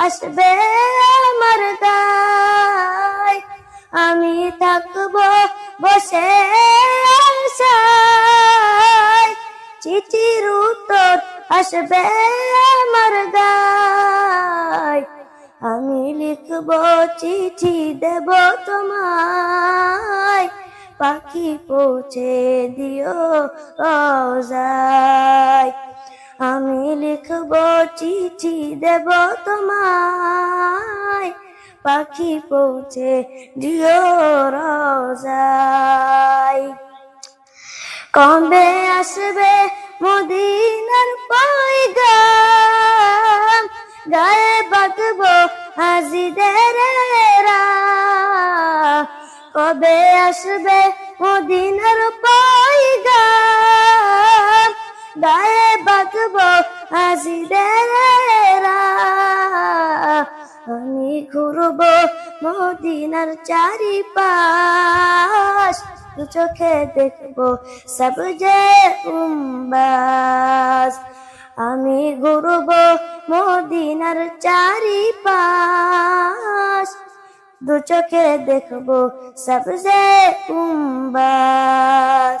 আসবে আমার গায় আমি থাকব বসে চিঠির উত্তর আসবে আমার গায় আমি লিখব চিঠি, দেব তোমায়। পাখি পৌঁছে দিও রোজায়। আমি লিখব চিঠি দেব তোমায়। পাখি পৌঁছে দিও রোজায়। কবে আসবে মদিনার পয়গাম? গায়ে বাঁধবো হাজিদের কবে আসবে মদিনার পয়গাম? গায়ে বাঁধবো হাজিদের আমি ঘুরবো মদিনার দু চোখে দেখব সব যে উম্বাস আমি ঘুরবো মদিনার চারিপাশ। দু চোখে দেখব সব যে উম্বাস